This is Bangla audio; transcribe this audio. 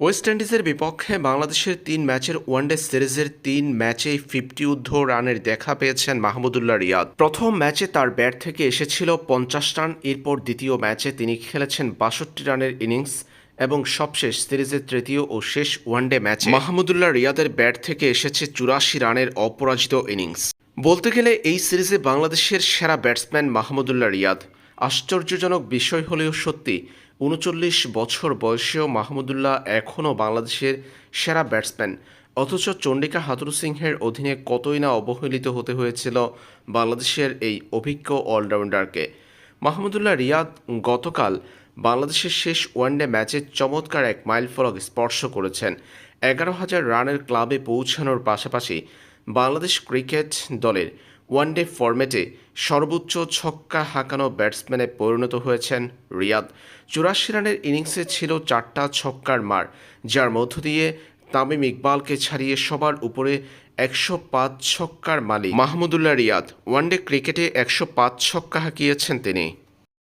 ওয়েস্ট ইন্ডিজের বিপক্ষে বাংলাদেশের তিন ম্যাচের ওয়ানডে সিরিজের তিন ম্যাচেই ফিফটি ঊর্ধ্ব রানের দেখা পেয়েছেন মাহমুদুল্লাহ রিয়াদ। প্রথম ম্যাচে তার ব্যাট থেকে এসেছিল পঞ্চাশ রান, এরপর দ্বিতীয় ম্যাচে তিনি খেলেছেন বাষট্টি রানের ইনিংস এবং সবশেষ সিরিজের তৃতীয় ও শেষ ওয়ানডে ম্যাচে মাহমুদুল্লাহ রিয়াদের ব্যাট থেকে এসেছে চুরাশি রানের অপরাজিত ইনিংস। বলতে গেলে এই সিরিজে বাংলাদেশের সেরা ব্যাটসম্যান মাহমুদুল্লাহ রিয়াদ। আশ্চর্যজনক বিষয় হলেও সত্যি উনচল্লিশ বছর বয়সেও মাহমুদুল্লাহ এখনও বাংলাদেশের সেরা ব্যাটসম্যান। অথচ চণ্ডিকা হাতুরু সিংহের অধীনে কতই না অবহেলিত হতে হয়েছিল বাংলাদেশের এই অভিজ্ঞ অলরাউন্ডারকে। মাহমুদুল্লাহ রিয়াদ গতকাল বাংলাদেশের শেষ ওয়ানডে ম্যাচে চমৎকার এক মাইল ফলক স্পর্শ করেছেন। এগারো হাজার রানের ক্লাবে পৌঁছানোর পাশাপাশি বাংলাদেশ ক্রিকেট দলের ওয়ানডে ফরম্যাটে সর্বোচ্চ ছক্কা হাঁকানো ব্যাটসম্যানে পরিণত হয়েছেন রিয়াদ। চুরাশি রানের ইনিংসে ছিল চারটা ছক্কার মার, যার মধ্য দিয়ে তামিম ইকবালকে ছাড়িয়ে সবার উপরে একশো পাঁচ ছক্কার মালিক মাহমুদুল্লাহ রিয়াদ। ওয়ানডে ক্রিকেটে একশো পাঁচ ছক্কা হাঁকিয়েছেন তিনি।